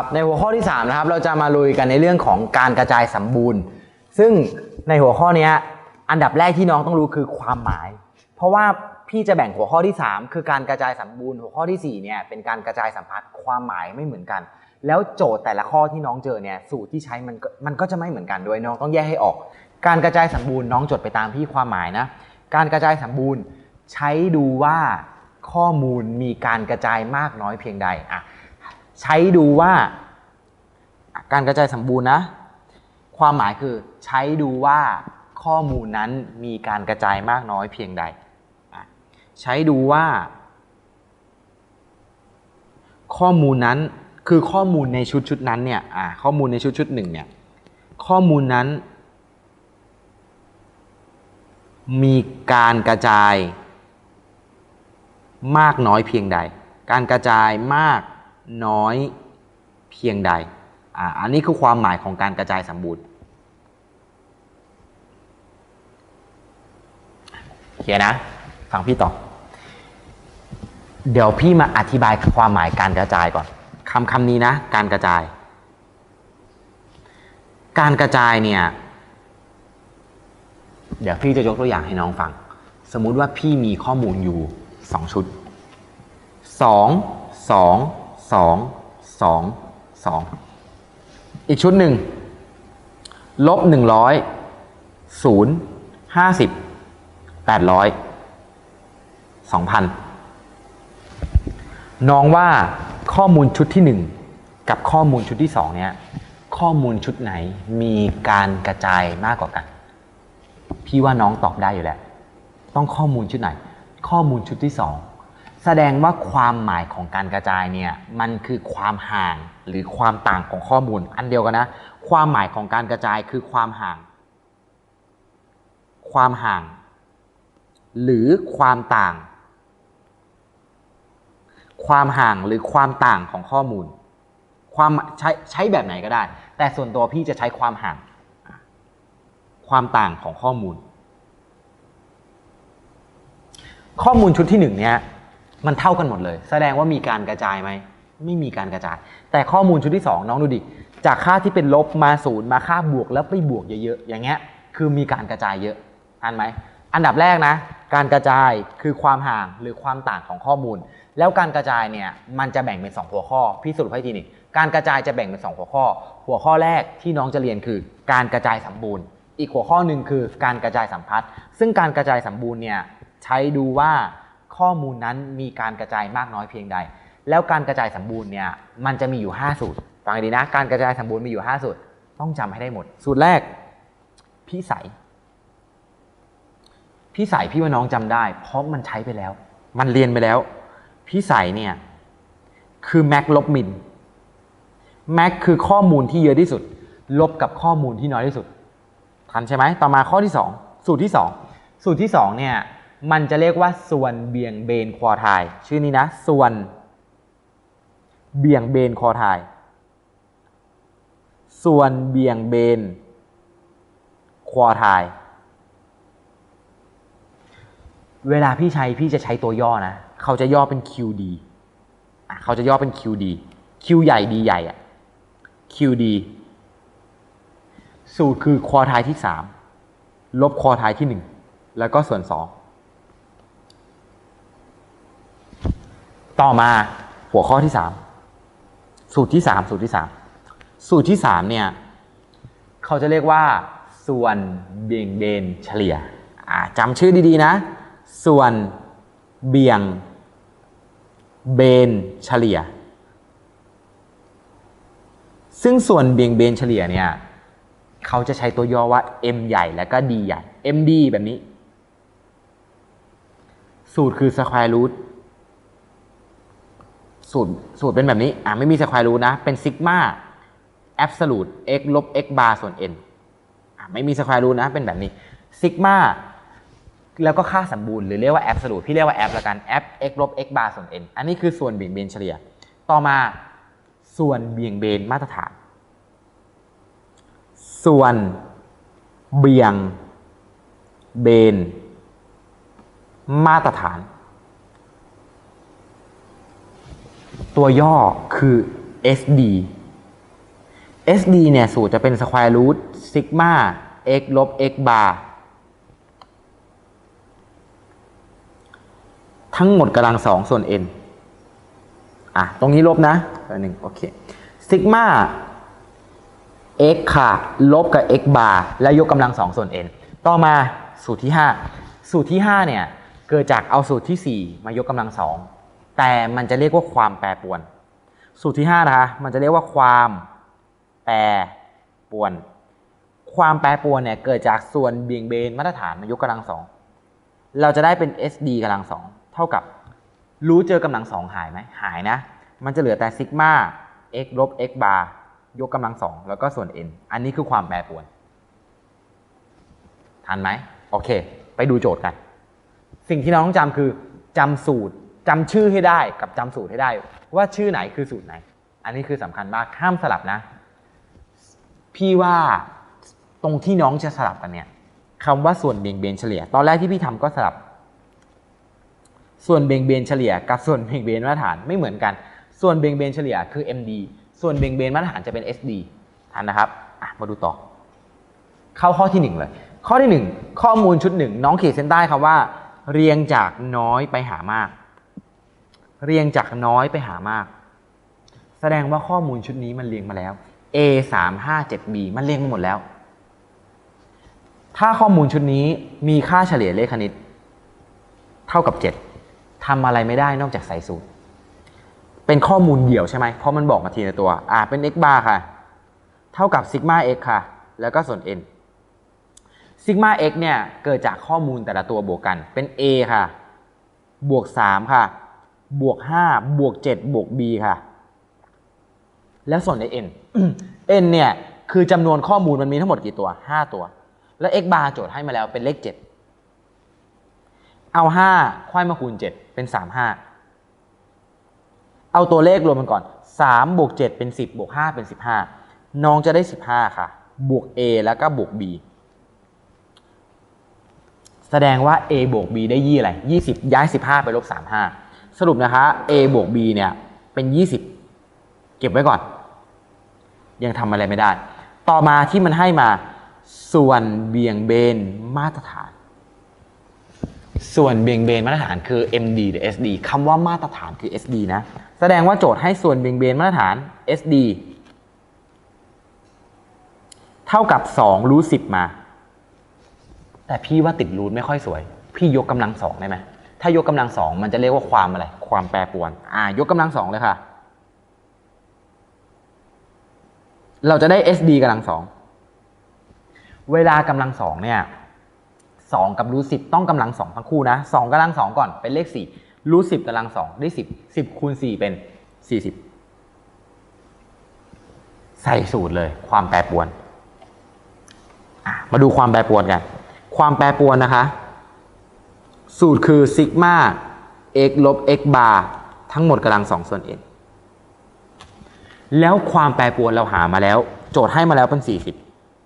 ครับในหัวข้อที่3นะครับเราจะมาลุยกันในเรื่องของการกระจายสมบูรณ์ ซึ่งในหัวข้อนี้อันดับแรกที่น้องต้องรู้คือความหมาย เพราะว่าพี่จะแบ่งหัวข้อที่ 3 คือการกระจายสมบูรณ์ หัวข้อที่4เนี่ยเป็นการกระจายสัมพัทธ์ความหมายไม่เหมือนกัน แล้วโจทย์แต่ละข้อที่น้องเจอเนี่ยสูตรที่ใช้มันก็มันก็จะไม่เหมือนกันด้วยน้องต้องแยกให้ออก การกระจายสมบูรณ์น้องจดไปตามพี่ความหมายนะการกระจายสมบูรณ์ใช้ดูว่าข้อมูลมีการกระจายมากน้อยเพียงใดอะ ใช้ดูว่าการกระจายสมบูรณ์นะ ความหมายคือใช้ดูว่าข้อมูลนั้นมีการกระจายมากน้อยเพียงใด ใช้ดูว่า ข้อมูลนั้นคือข้อมูลในชุดชุดนั้นเนี่ยข้อมูลในชุดชุดหนึ่งเนี่ยข้อมูลนั้น มีการกระจาย มากน้อยเพียงใด การกระจายมาก น้อยเพียงใดอ่าอันนี้คือความหมายของการกระจายสมบูรณ์เขียนนะ ฟังพี่ต่อ เดี๋ยวพี่มาอธิบายความหมายการกระจายก่อนคำคำนี้นะ การกระจาย การกระจายเนี่ยเดี๋ยวพี่จะยกตัวอย่างให้น้องฟัง สมมุติว่าพี่มีข้อมูลอยู่ 2 ชุด 2 2 2 2 2อีกชุดหนึ่งลบ100 0 50 800 2,000น้องว่าข้อมูลชุดที่1กับข้อมูลชุดที่2เนี่ยข้อมูลชุดไหนมีการกระจายมากกว่ากัน พี่ว่าน้องตอบได้อยู่แล้ว ต้องข้อมูลชุดไหน ข้อมูลชุดที่2 แสดงว่าความหมายของการกระจายเนี่ยมันคือความห่างหรือความต่างของข้อมูล อันเดียวกันนะ ความหมายของการกระจายคือความห่าง ความห่าง หรือความต่าง ความห่างหรือความต่างของข้อมูล ความใช้ใช้แบบไหนก็ได้ แต่ส่วนตัวพี่จะใช้ความห่าง ความต่างของข้อมูล ข้อมูลชุดที่หนึ่งเนี่ย มันเท่ากันหมดเลย แสดงว่ามีการกระจายไหม ไม่มีการกระจาย แต่ข้อมูลชุดที่สองน้องดูดิ จากค่าที่เป็นลบมาศูนย์มาค่าบวกแล้วไปบวกเยอะๆ อย่างเงี้ย คือมีการกระจายเยอะอ่านไหม อันดับแรกนะ การกระจายคือความห่างหรือความต่างของข้อมูล แล้วการกระจายเนี่ย มันจะแบ่งเป็นสองหัวข้อ พี่สรุปให้ทีนึ่งการกระจายจะแบ่งเป็นสองหัวข้อ หัวข้อแรกที่น้องจะเรียนคือ การกระจายสมบูรณ์ อีกหัวข้อหนึ่งคือการกระจายสัมพัทธ์ ซึ่งการกระจายสมบูรณ์เนี่ยใช้ดูว่า ข้อมูลนั้นมีการกระจายมากน้อยเพียงใด แล้วการกระจายสมบูรณ์เนี่ยมันจะมีอยู่ 5 สูตรฟังดีนะการกระจายสมบูรณ์มีอยู่ 5 สูตร ต้องจำให้ได้หมด สูตรแรกพี่ใสพี่ใสพี่ว่าน้องจำได้ เพราะมันใช้ไปแล้ว มันเรียนไปแล้วพี่ใสเนี่ยคือแม็กลบมินแม็กคือข้อมูลที่เยอะที่สุด ลบกับข้อมูลที่น้อยที่สุดทันใช่ไหมต่อมาข้อที่ 2 สูตรที่ 2 สูตรที่2เนี่ย มันจะเรียกว่าส่วนเบี่ยงเบนควอไทายชื่อนี้นะ ส่วน เบี่ยงเบนควอไทายส่วนเบี่ยงเบนควอไทายเวลาพี่ใช้พี่จะใช้ตัวย่อนะ เขาจะย่อเป็น QD เขาจะย่อเป็น QD Q ใหญ่ D ใหญ่อะ QD สูตรคือควอไทายที่ 3 ลบควอไทายที่ 1 แล้วก็ส่วน 2 ต่อมาหัวข้อที่3สูตรที่3สูตรที่3สูตรที่3เนี่ยเขาจะเรียกว่าส่วนเบี่ยงเบนเฉลี่ยจำชื่อดีๆนะ ส่วนเบี่ยงเบนเฉลี่ย ซึ่งส่วนเบี่ยงเบนเฉลี่ยเนี่ยเขาจะใช้ตัวย่อว่า M ใหญ่แล้วก็ D ใหญ่ MD แบบนี้ สูตรคือ square root สูตรสูตรเป็นแบบนี้อ่าไม่มี square root นะ เป็น sigma absolute x ลบ x bar ส่วน n อ่าไม่มี square root นะ เป็นแบบนี้ sigma แล้วก็ค่าสมบูรณ์หรือเรียกว่า absolute พี่เรียกว่า f ละกัน f x ลบ x bar ส่วน n อันนี้คือส่วนเบี่ยงเบนเฉลี่ย ต่อมาส่วนเบี่ยงเบนมาตรฐาน ส่วนเบี่ยงเบนมาตรฐาน ตัวย่อคือ SD SD เนี่ยสูตรจะเป็น square root sigma x ลบ x bar ทั้งหมดกำลังสองส่วน n อะ ตรงนี้ลบนะหนึ่งโอเค ซิกมา x ค่ะ ลบกับ x bar แล้วยกกำลังสองส่วน n ต่อมาสูตรที่ 5 สูตรที่ 5 เนี่ย เกิดจากเอาสูตรที่ 4 มายกกำลังสอง แต่มันจะเรียกว่าความแปรปรวน สูตรที่5นะคะมันจะเรียกว่าความแปรปรวน ความแปรปรวนเนี่ยเกิดจากส่วนเบี่ยงเบนมาตรฐานมายกกำลังสองเราจะได้เป็น SD กำลังสองเท่ากับรู้เจอกำลังสองหายไหมหายนะ มันจะเหลือแต่ซิกมา x ลบ x bar ยกกำลังสองแล้วก็ส่วน n อันนี้คือความแปรปรวน ทันไหมโอเค ไปดูโจทย์กัน สิ่งที่น้องต้องจำคือจำสูตร จำชื่อให้ได้กับจำสูตรให้ได้ ว่าชื่อไหนคือสูตรไหน อันนี้คือสำคัญมากห้ามสลับนะ พี่ว่าตรงที่น้องจะสลับกันเนี่ยคำว่าส่วนเบี่ยงเบนเฉลี่ย ตอนแรกที่พี่ทำก็สลับ ส่วนเบี่ยงเบนเฉลี่ย กับส่วนเบี่ยงเบนมาตรฐานไม่เหมือนกัน ส่วนเบี่ยงเบนเฉลี่ยคือ MD ส่วนเบี่ยงเบนมาตรฐานจะเป็น SD ทันนะครับมาดูต่อ เข้าข้อที่หนึ่งเลย ข้อที่หนึ่งข้อมูลชุดหนึ่งน้องขีดเส้นใต้คำว่า เรียงจากน้อยไปหามาก เรียงจากน้อยไปหามาก แสดงว่าข้อมูลชุดนี้มันเรียงมาแล้ว A 3 5 7 B มันเรียงมาหมดแล้ว ถ้าข้อมูลชุดนี้มีค่าเฉลี่ยเลขคณิต เท่ากับ 7ทำอะไรไม่ได้นอกจากใส่สูตร เป็นข้อมูลเดี่ยวใช่ไหม เพราะมันบอกมาทีละตัว อ่าเป็น x bar ค่ะ เท่ากับซิกมา x ค่ะ แล้วก็ส่วน n ซิกมา x เนี่ย เกิดจากข้อมูลแต่ละตัวบวกกัน เป็น a ค่ะ บวก 3 ค่ะ บวก5บวก7บวก b ค่ะ แล้วส่วนใน n n เนี่ยคือจำนวนข้อมูลมันมีทั้งหมดกี่ตัว 5 ตัว แล้ว x bar โจทย์ให้มาแล้วเป็นเลข 7 เอา 5ค่อยมาคูณ 7 เป็น 35 เอาตัวเลขรวมกันก่อน 3 บวก 7 เป็น 10 บวก 5 เป็น 15 น้องจะได้ 15 ค่ะ บวก a แล้วก็บวก b แสดงว่า a บวก b ได้ยี่อะไร 20 ย้าย 15 ไปลบ 35 สรุปนะคะ a บวก b เนี่ยเป็น 20 เก็บไว้ก่อน ยังทำอะไรไม่ได้ ต่อมาที่มันให้มาส่วนเบี่ยงเบนมาตรฐาน ส่วนเบี่ยงเบนมาตรฐานคือ MD หรือ SD คำว่ามาตรฐานคือ SD นะ แสดงว่าโจทย์ให้ส่วนเบี่ยงเบนมาตรฐาน SD เท่ากับ 2 รูท10 มา แต่พี่ว่าติดรูทไม่ค่อยสวย พี่ยกกำลังสองได้ไหม ถ้ายกกำลังสองมันจะเรียกว่าความอะไร ความแปรปรวน อ่ายกกำลังสองเลยค่ะ เราจะได้ SD กำลังสองเวลากำลังสองเนี่ยสองกับรูทสิบต้องกำลังสองทั้งคู่นะสองกำลังสองก่อนเป็นเลขสี่รูทสิบกำลังสองได้สิบสิบคูณสี่เป็นสี่สิบใส่สูตรเลย ความแปรปรวนมาดูความแปรปรวนกัน ความแปรปรวนนะคะ สูตรคือซิกมา x ลบ x bar ทั้งหมดกำลังสองส่วน n แล้วความแปรปรวนเราหามาแล้ว โจทย์ให้มาแล้วเป็น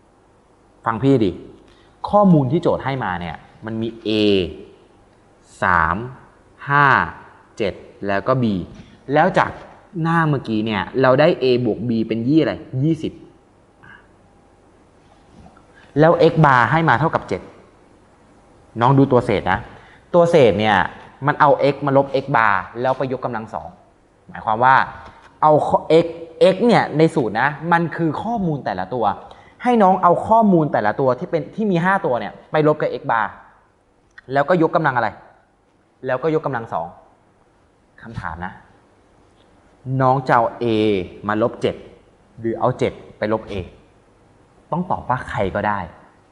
40 ฟังพี่ดิ ข้อมูลที่โจทย์ให้มาเนี่ย มันมี A 3 5 7 แล้วก็ B แล้วจากหน้าเมื่อกี้เนี่ย เราได้ A บวก B เป็นยี่อะไร 20 แล้ว x bar ให้มาเท่ากับ 7 น้องดูตัวเศษนะ ตัวเศษเนี่ยมันเอา x มาลบ x bar แล้วไปยกกำลังสองหมายความว่าเอา x x เนี่ยในสูตรนะมันคือข้อมูลแต่ละตัว ให้น้องเอาข้อมูลแต่ละตัวที่เป็นที่มี 5 ตัวเนี่ยไปลบกับ x bar แล้วก็ยกกำลังอะไร แล้วก็ยกกำลังสองคำถามนะ น้องจะเอา a มาลบ 7 หรือเอา 7 ไปลบ a ต้องตอบว่าใครก็ได้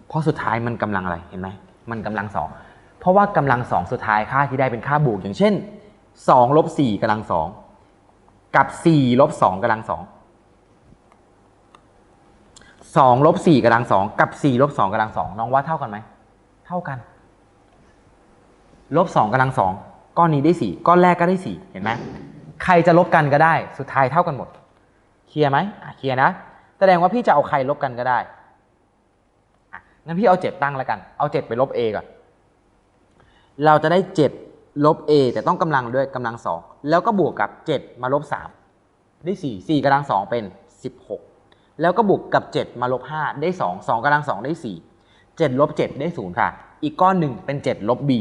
เพราะสุดท้ายมันกำลังอะไรเห็นไหมมันกำลังสอง เพราะว่ากำลังสองสุดท้ายค่าที่ได้เป็นค่าบวก อย่างเช่น2ลบ4กำลังสองกับ4ลบ2กำลังสอง2ลบ4กำลังสองกับ4ลบ2กำลังสองน้องว่าเท่ากันไหมเท่ากันลบ2กำลังสองก้อนนี้ได้4ก้อนแรกก็ได้4เห็นไหมใครจะลบกันก็ได้สุดท้ายเท่ากันหมดเคลียร์ไหมเคลียร์นะแสดงว่าพี่จะเอาใครลบกันก็ได้งั้นพี่เอา7ตั้งแล้วกัน เอา7ไปลบ a ก่อน เราจะได้ 7 ลบ a แต่ต้องกำลังด้วยกำลัง 2 แล้วก็บวกกับ 7 มาลบ 3 ได้ 4 4กำลัง 2 เป็น 16 แล้วก็บวกกับ 7 มาลบ 5 ได้ 2 2กำลัง 2 ได้ 4 7 ลบ 7 ได้ 0 ค่ะ อีกก้อนหนึ่งเป็น 7 ลบ b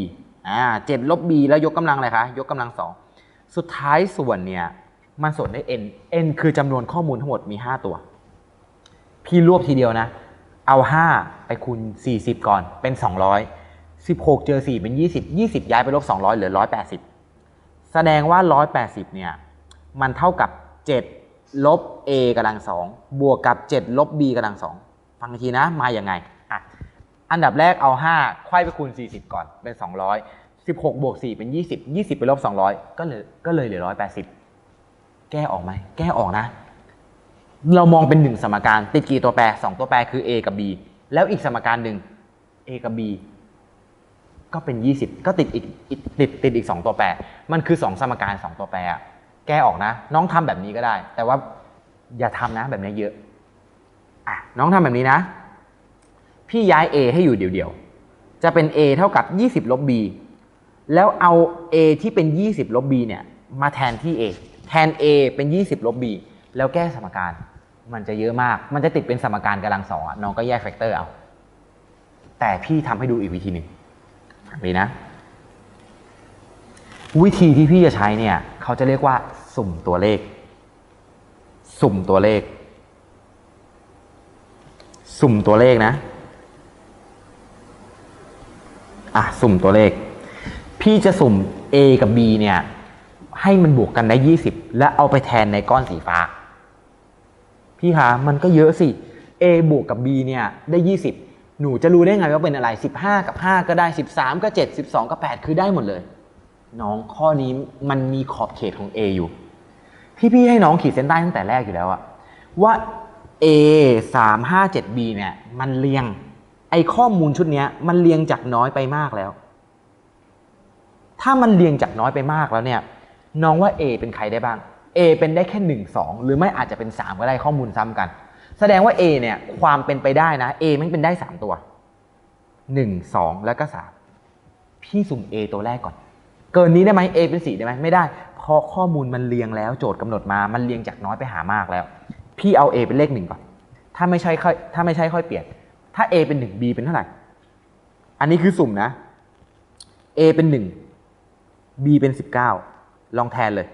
อ่า7ลบ b แล้วยกกำลังอะไรคะ ยกกำลัง 2 สุดท้ายส่วนเนี่ย มันส่วนได้ n n คือจำนวนข้อมูลทั้งหมดมี 5 ตัว พี่รวบทีเดียวนะ เอา 5 ไปคูณ 40 ก่อนเป็น 200 16 เจอ 4 เป็น 20 20 ย้ายไปลบ 200 เหลือ 180 แสดงว่า 180 เนี่ย มันเท่ากับ 7 ลบ a กำลัง 2 บวกกับ 7 ลบ b กำลัง 2 ฟังทีนะ มาอย่างไงอะอันดับแรกเอา 5 ควายไปคูณ 40 ก่อน เป็น 200 16 บวก 4 เป็น 20 20 ไปลบ 200 ก็เลยก็เลยเหลือ 180 แก้ออกไหม แก้ออกนะ เรามองเป็นหนึ่งสมการ ติดกี่ตัวแปรสองตัวแปรคือ a กับ b แล้วอีกสมการหนึ่ง a กับ b ก็เป็น 20 ก็ติดอีกอีกติดติดอีก 2 ตัวแปร มันคือ 2 สมการ 2 ตัวแปรอะแก้ออกนะ น้องทำแบบนี้ก็ได้ แต่ว่าอย่าทำนะแบบนี้เยอะอะน้องทำแบบนี้นะ พี่ย้าย a ให้อยู่เดี่ยวๆ จะเป็น a เท่ากับ 20 ลบ b แล้วเอา a ที่เป็น 20 ลบ b เนี่ยมาแทนที่ a แทน a เป็น 20 ลบ b แล้วแก้สมการ มันจะเยอะมาก มันจะติดเป็นสมการกำลังสองอะน้องก็แยกแฟกเตอร์เอา แต่พี่ทำให้ดูอีกวิธีหนึ่ง นี่นะ วิธีที่พี่จะใช้เนี่ย เขาจะเรียกว่า สุ่มตัวเลข สุ่มตัวเลข สุ่มตัวเลขนะอะสุ่มตัวเลข พี่จะสุ่ม A กับ B เนี่ย ให้มันบวกกันได้ 20 และเอาไปแทนในก้อนสีฟ้า พี่คะมันก็เยอะสิ A บวกกับ B เนี่ยได้ 20 หนูจะรู้ได้ไงว่าเป็นอะไร 15 กับ 5 ก็ได้ 13 ก็ 7 12ก็8คือได้หมดเลย น้องข้อนี้มันมีขอบเขตของ A อยู่ ที่พี่ให้น้องขีดเส้นใต้ตั้งแต่แรกอยู่แล้วอะว่า A 3 5 7 B เนี่ยมันเรียง ไอข้อมูลชุดนี้มันเรียงจากน้อยไปมากแล้ว ถ้ามันเรียงจากน้อยไปมากแล้วเนี่ย น้องว่า A เป็นใครได้บ้าง A เป็นได้แค่ 1 2 หรือไม่อาจจะเป็น 3 ก็ได้ข้อมูลซ้ำกัน แสดงว่า A เนี่ยความเป็นไปได้นะ A มันเป็นได้ 3 ตัว 1 2 แล้วก็ 3 พี่สุ่ม A ตัวแรกก่อน เกินนี้ได้ไหม A เป็น4ได้ไหมไม่ได้ เพราะข้อมูลมันเรียงแล้วโจทย์กำหนดมา มันเรียงจากน้อยไปหามากแล้ว พี่เอา A เป็นเลขหนึ่งก่อน ถ้าไม่ใช่ค่อยถ้าไม่ใช่ค่อยเปลี่ยน ถ้า A เป็น 1 B เป็นเท่าไหร่ อันนี้คือสุ่มนะ A เป็น 1 B เป็น 19 ลองแทนเลย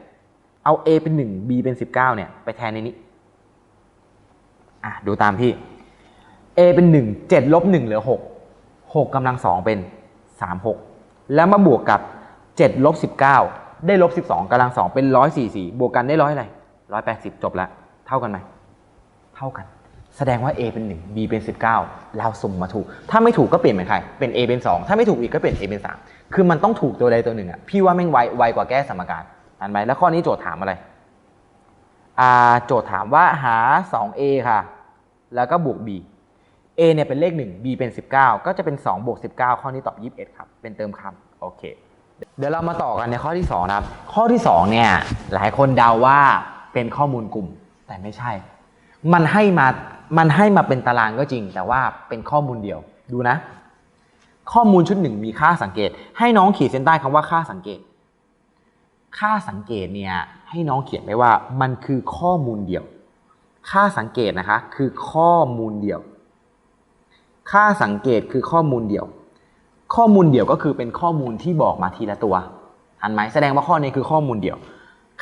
เอา A เป็น 1 B เป็น 19เนี่ยไปแทนในนี้ อะดูตามพี่ A เป็น 1 7ลบ1เหลือ 6 6กำลัง 2 เป็น 3 6 แล้วมาบวกกับ 7 ลบ 19 ได้ลบ 12กำลัง 2 เป็น 144 บวกกันได้ร้อยอะไร 180 จบแล้วเท่ากันไหม เท่ากัน แสดงว่า A เป็น 1 B เป็น 19 เราสุ่มมาถูก ถ้าไม่ถูกก็เปลี่ยนเป็นใคร เป็น A เป็น 2 ถ้าไม่ถูกอีกก็เปลี่ยน A เป็น 3 คือมันต้องถูกตัวใดตัวหนึ่งอะพี่ว่าแม่งไวไวกว่าแก้สมการอันไหมแล้วข้อนี้โจทย์ถามอะไร อ่า โจทย์ถามว่าหา 2A ค่ะ แล้วก็บวก B A เนี่ยเป็นเลข 1 B เป็น 19 ก็จะเป็น2บวก19 ข้อนี้ตอบ 21 ครับ เป็นเติมคำโอเค เดี๋ยวเรามาต่อกันในข้อที่2นะครับ ข้อที่2เนี่ยหลายคนเดาว่าเป็นข้อมูลกลุ่ม แต่ไม่ใช่ มันให้มา มันให้มาเป็นตารางก็จริง แต่ว่าเป็นข้อมูลเดียว ดูนะ ข้อมูลชุดหนึ่งมีค่าสังเกต ให้น้องขีดเส้นใต้คำว่าค่าสังเกต ค่าสังเกตเนี่ยให้น้องเขียนไว้ว่ามันคือข้อมูลเดียว ค่าสังเกตนะคะคือข้อมูลเดียว ค่าสังเกตคือข้อมูลเดียว ข้อมูลเดียวก็คือเป็นข้อมูลที่บอกมาทีละตัวอันไหมแสดงว่าข้อนี้คือข้อมูลเดียว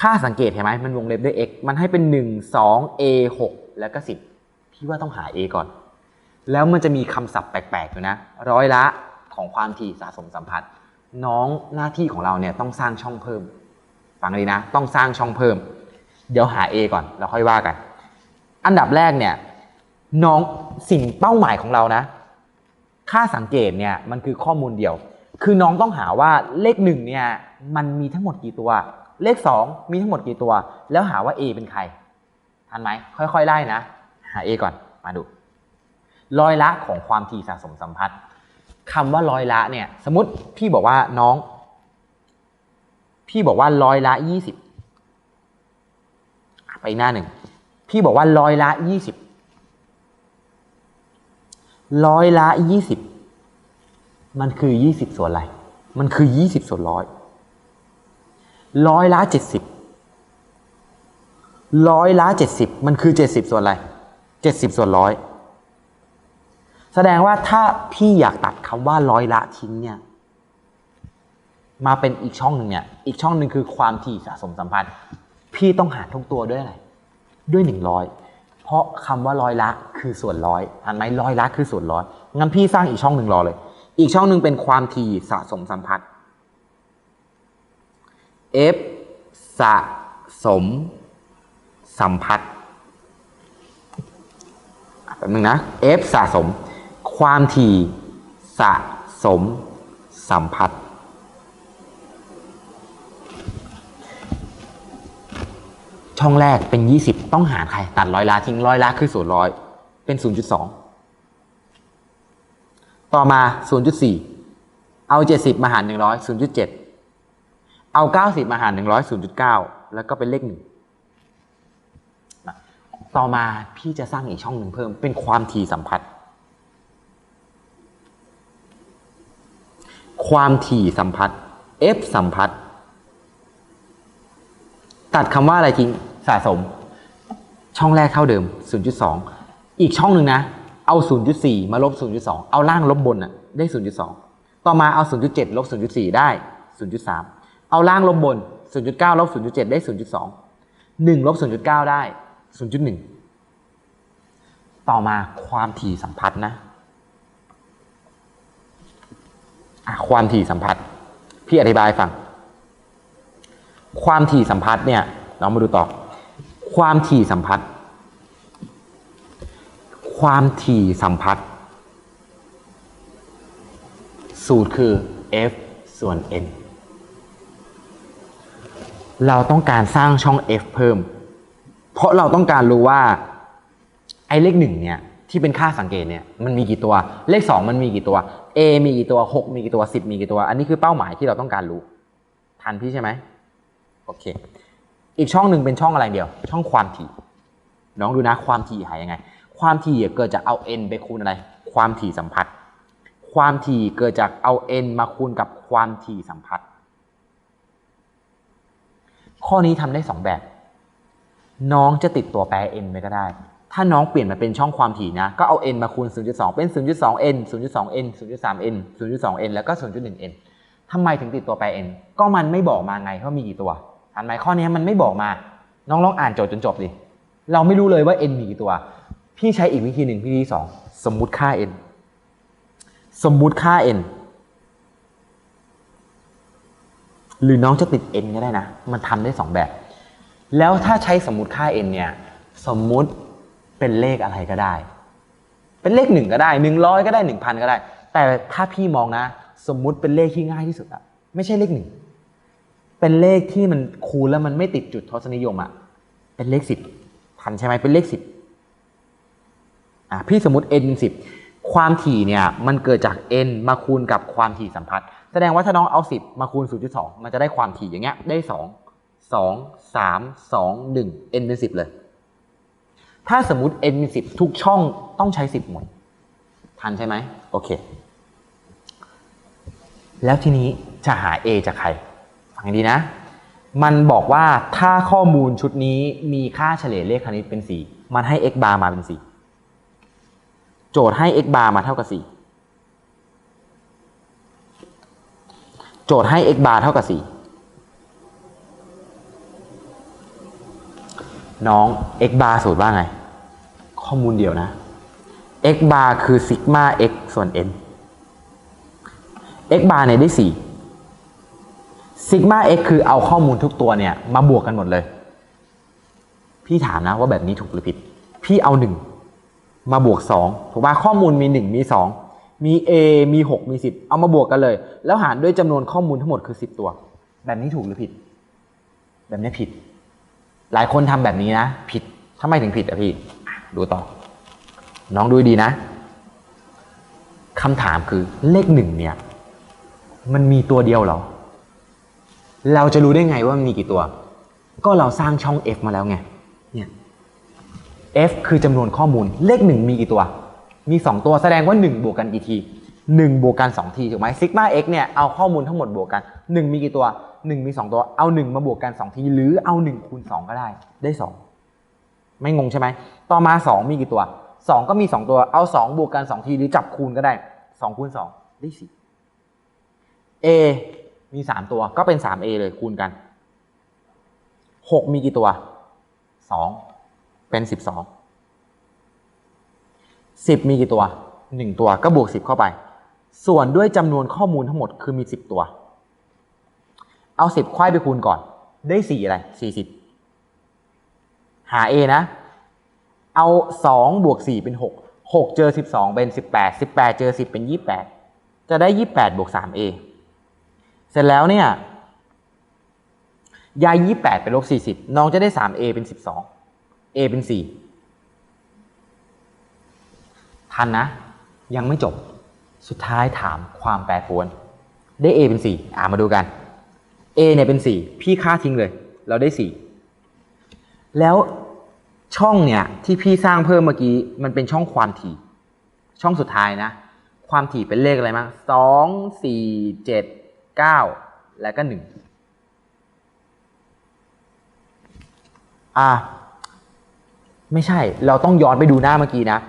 ค่าสังเกตเห็นไหมมันวงเล็บด้วย x มันให้เป็น 1 2 a 6แล้วก็ 10 พี่ว่าต้องหา a ก่อน แล้วมันจะมีคำศัพท์แปลกๆอยู่นะ ร้อยละของความถี่สะสมสัมพัทธ์น้องหน้าที่ของเราเนี่ยต้องสร้างช่องเพิ่ม ฟังเลยนะ ต้องสร้างช่องเพิ่ม เดี๋ยวหา A ก่อน แล้วค่อยว่ากัน อันดับแรกเนี่ยน้องสิ่งเป้าหมายของเรานะ ค่าสังเกตเนี่ยมันคือข้อมูลเดียว คือน้องต้องหาว่าเลขหนึ่งเนี่ยมันมีทั้งหมดกี่ตัว เลขสองมีทั้งหมดกี่ตัว แล้วหาว่า A เป็นใครทันไหมค่อยๆไล่นะ หา A ก่อนมาดูร้อยละของความถี่สะสมสัมพัทธ์คำว่าร้อยละเนี่ย สมมติพี่บอกว่าน้อง พี่บอกว่าร้อยละยี่สิบไปหน้าหนึ่ง พี่บอกว่าร้อยละยี่สิบร้อยละยี่สิบมันคือยี่สิบส่วนอะไร มันคือยี่สิบส่วนร้อยร้อยละเจ็ดสิบร้อยละเจ็ดสิบมันคือเจ็ดสิบส่วนอะไร70ส่วนร้อยแสดงว่าถ้าพี่อยากตัดคำว่าร้อยละทิ้งเนี่ยมาเป็นอีกช่องหนึ่งเนี่ย อีกช่องหนึ่งคือความถี่สะสมสัมพันธ์ พี่ต้องหารทุกตัวด้วยอะไร ด้วยหนึ่งร้อยเพราะคำว่าร้อยละคือส่วนร้อยอ่านไหมร้อยละคือส่วนร้อยงั้นพี่สร้างอีกช่องหนึ่งรอเลย อีกช่องหนึ่งเป็นความถี่สะสมสัมพันธ์ F สะสมสัมพัทธ์อะแป๊บนึงนะ F สะสม ความถี่สะสมสัมพัทธ์ ช่องแรกเป็น 20 ต้องหารใคร ตัดร้อยละทิ้งร้อยละคือส่วนร้อยเป็น 0.2 ต่อมา 0.4 เอา 70 มาหาร 100 0.7 เอา 90 มาหาร 100 0.9 แล้วก็เป็นเลขหนึ่งต่อมาพี่จะสร้างอีกช่องหนึ่งเพิ่มเป็นความถี่สัมพัทธ์ความถี่สัมพัทธ์ F สัมพัทธ์ตัดคำว่าอะไรทิ้ง สะสม ช่องแรกเท่าเดิม 0.2 อีกช่องหนึ่งนะ เอา 0.4 มาลบ 0.2 เอาล่างลบบนอะได้ 0.2 ต่อมาเอา 0.7 ลบ 0.4 ได้ 0.3 เอาล่างลบบน 0.9 ลบ 0.7 ได้ 0.2 1 ลบ 0.9 ได้ 0.1 ต่อมาความถี่สัมพัทธ์นะความถี่สัมพัทธ์พี่อธิบายฟัง ความถี่สัมพัทธ์เนี่ย เรามาดูต่อ ความถี่สัมพัทธ์ความถี่สัมพัทธ์สูตรคือ F ส่วน N เราต้องการสร้างช่อง F เพิ่ม เพราะเราต้องการรู้ว่า ไอ้เลขหนึ่งเนี่ยที่เป็นค่าสังเกตเนี่ยมันมีกี่ตัว เลขสองมันมีกี่ตัว A มีกี่ตัวหกมีกี่ตัวสิบมีกี่ตัว อันนี้คือเป้าหมายที่เราต้องการรู้ ทันพี่ใช่ไหมโอเค อีกช่องหนึ่งเป็นช่องอะไรเดียว ช่องความถี่น้องดูนะความถี่หายยังไง ความถี่เกิดจากเอา n ไปคูณอะไร ความถี่สัมพัทธ์ความถี่เกิดจากเอา n มาคูณกับความถี่สัมพัทธ์ข้อนี้ทำได้สองแบบ น้องจะติดตัวแปร n ไปก็ได้ ถ้าน้องเปลี่ยนมาเป็นช่องความถี่นะ ก็เอา n มาคูณ 0.2 เป็น 0.2n 0.2n 0.3n 0.2n แล้วก็ 0.1n ทำไมถึงติดตัวแปร n ก็มันไม่บอกมาไงว่ามีกี่ตัว ทันไหมข้อนี้มันไม่บอกมา น้องลองอ่านโจทย์จนจบดิ เราไม่รู้เลยว่า n มีกี่ตัว พี่ใช้อีกวิธีหนึ่งวิธีที่สองสมมุติค่า n สมมุติค่า n หรือน้องจะติด n ก็ได้นะ มันทำได้สองแบบ แล้วถ้าใช้สมมุติค่า n เนี่ย สมมุติเป็นเลขอะไรก็ได้ เป็นเลขหนึ่งก็ได้หนึ่งร้อยก็ได้หนึ่งพันก็ได้ แต่ถ้าพี่มองนะ สมมุติเป็นเลขที่ง่ายที่สุดอะไม่ใช่เลขหนึ่ง เป็นเลขที่มันคูณแล้วมันไม่ติดจุดทศนิยมอะเป็นเลขสิบทันใช่ไหมเป็นเลขสิบอะพี่สมมติ n สิบความถี่เนี่ยมันเกิดจาก n มาคูณกับความถี่สัมพัทธ์แสดงว่าถ้าน้องเอา 10 มาคูณ 0.2 มันจะได้ความถี่อย่างเงี้ยได้ 2 2 3 2 1 n เป็น 10 เลย ถ้าสมมติ n เป็น 10 ทุกช่องต้องใช้ 10 หมด ทันใช่ไหมโอเค แล้วทีนี้จะหา a จากใคร ฟังดีนะ มันบอกว่าถ้าข้อมูลชุดนี้มีค่าเฉลี่ยเลขคณิตเป็น 4 มันให้ x bar มาเป็น 4 โจทย์ให้ x bar มาเท่ากับ 4 โจทย์ให้ x bar เท่ากับ 4 น้อง x bar สูตรว่าไง ข้อมูลเดียวนะ x bar คือซิกมา x ส่วน n x bar เนี่ยได้ 4 ซิกมา x คือเอาข้อมูลทุกตัวเนี่ยมาบวกกันหมดเลย พี่ถามนะว่าแบบนี้ถูกหรือผิด พี่เอา1มาบวก2ถูกป่ะข้อมูลมี1มี2มี a มี6มี10เอามาบวกกันเลย แล้วหารด้วยจำนวนข้อมูลทั้งหมดคือ10ตัว แบบนี้ถูกหรือผิด แบบนี้ผิด หลายคนทำแบบนี้นะ ผิดทำไมถึงผิดอะพี่ ดูต่อ น้องดูดีนะคำถามคือเลขหนึ่งเนี่ย มันมีตัวเดียวเหรอ เราจะรู้ได้ไงว่ามันมีกี่ตัว ก็เราสร้างช่อง f มาแล้วไง เนี่ย f คือจำนวนข้อมูล เลขหนึ่งมีกี่ตัว มี 2 ตัวแสดงว่า 1 บวกกันกี่ที1บวกกัน2ทีถูกไหมซิกมา x เนี่ยเอาข้อมูลทั้งหมดบวกกัน 1 มีกี่ตัว 1 มี 2 ตัว เอา 1 มาบวกกัน 2 ที หรือเอา 1 คูณ 2 ก็ได้ ได้ 2 ไม่งงใช่ไหม ต่อมา 2 มีกี่ตัว 2 ก็มี 2 ตัว เอา 2 บวกกัน 2 ที หรือจับคูณก็ได้ 2 คูณ 2 ได้ 4 A มีสามตัวก็เป็นสามเอเลยคูณกันหกมีกี่ตัวสองเป็นสิบสองสิบมีกี่ตัวหนึ่งตัวก็บวกสิบเข้าไป ส่วนด้วยจำนวนข้อมูลทั้งหมดคือมีสิบตัว เอาสิบควายไปคูณก่อน ได้สี่อะไรสี่สิบหา a นะ เอาสองบวกสี่เป็นหกหกเจอสิบสองเป็นสิบแปดสิบแปดเจอสิบเป็นยี่แปดจะได้ยี่แปดบวกสาม a เสร็จแล้วเนี่ยยาย28ไปดเป็นลบ40น้องจะได้ 3A เอเป็น12 A เอเป็น4ทันนะ ยังไม่จบสุดท้ายถามความแปรปรวน ได้ A เป็น 4 อ่ามาดูกัน A เนี่ยเป็น 4 พี่ค่าทิ้งเลย เราได้ 4 แล้วช่องเนี่ยที่พี่สร้างเพิ่มเมื่อกี้ มันเป็นช่องความถี่ ช่องสุดท้ายนะ ความถี่เป็นเลขอะไรมั้งสองสี่เจ็ด เก้าแล้วก็หนึ่งอ่าไม่ใช่ เราต้องย้อนไปดูหน้าเมื่อกี้นะ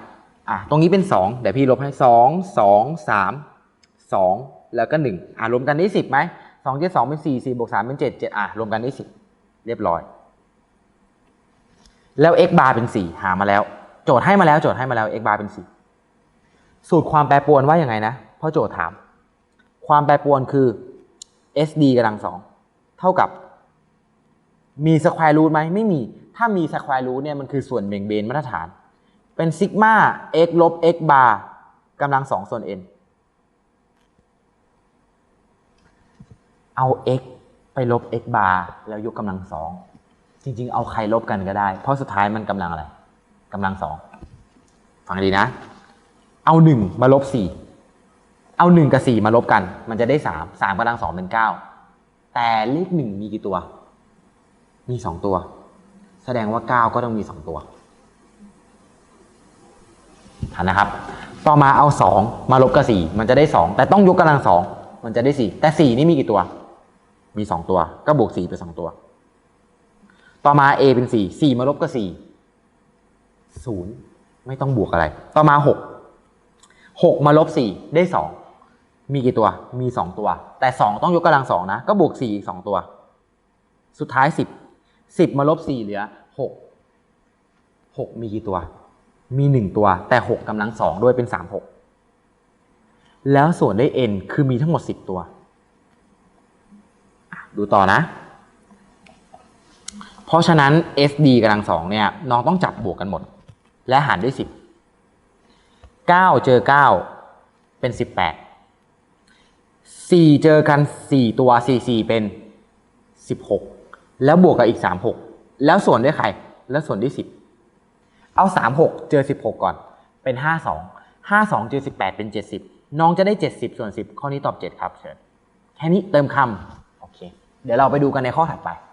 อะ ตรงนี้เป็น 2 เดี๋ยวพี่ลบให้ 2 2 3 2 แล้วก็ 1 อะ รวมกันได้ 10ไหม2 7 2เป็น 4 4บวก3เป็น 7 7 อะ รวมกันได้ 10 เรียบร้อย แล้ว x bar เป็น 4 หามาแล้ว โจทย์ให้มาแล้ว โจทย์ให้มาแล้ว x bar เป็น 4 สูตรความแปรปรวนว่าอยังไงนะเพราะโจทย์ถามความแปรปรวนคือ sd กำลังสองเท่ากับ มีสแควร์รูทไหมไม่มี ถ้ามีสแควร์รูทเนี่ยมันคือส่วนเบ่งเบนมาตรฐาน เป็นซิกมา x ลบ x bar กำลังสองส่วน n เอา x ไปลบ x bar แล้วยกกำลังสองจริง ๆ เอาใครลบกันก็ได้ เพราะสุดท้ายมันกำลังอะไรกำลังสองฟังดีนะ เอาหนึ่งมาลบสี่ เอาหนึ่งกับสี่มาลบกัน มันจะได้สามสามกำลังสองเป็นเก้าแต่เลขหนึ่งมีกี่ตัว มีสองตัว แสดงว่าเก้าก็ต้องมีสองตัวทันนะครับ ต่อมาเอาสองมาลบกับสี่มันจะได้สองแต่ต้องยกกำลังสองมันจะได้สี่แต่สี่นี่มีกี่ตัว มีสองตัว ก็บวกสี่ไปสองตัว ต่อมา a เป็นสี่สี่มาลบกับสี่ศูนย์ไม่ต้องบวกอะไร ต่อมาหกหกมาลบสี่ได้สอง มีกี่ตัว มีสองตัว แต่สองต้องยกกำลังสองนะ ก็บวกสี่อีกสองตัว สุดท้ายสิบสิบมาลบสี่เหลือหกหกมีกี่ตัว มีหนึ่งตัว แต่หกกำลังสองด้วยเป็นสามหกแล้วส่วนได้ n คือมีทั้งหมดสิบตัว ดูต่อนะ เพราะฉะนั้น SD กำลังสองเนี่ย น้องต้องจับบวกกันหมด และหารด้วยสิบเก้าเจอเก้าเป็นสิบแปด สี่เจอกันสี่ตัวสี่สี่เป็นสิบหกแล้วบวกกับอีกสามหกแล้วส่วนด้วยใคร แล้วส่วนด้วยสิบเอาสามหกเจอสิบหกก่อน เป็นห้าสองห้าสองเจอสิบแปดเป็นเจ็ดสิบน้องจะได้เจ็ดสิบส่วนสิบข้อนี้ตอบเจ็ดครับเชิญแค่นี้เติมคำโอเค เดี๋ยวเราไปดูกันในข้อถัดไป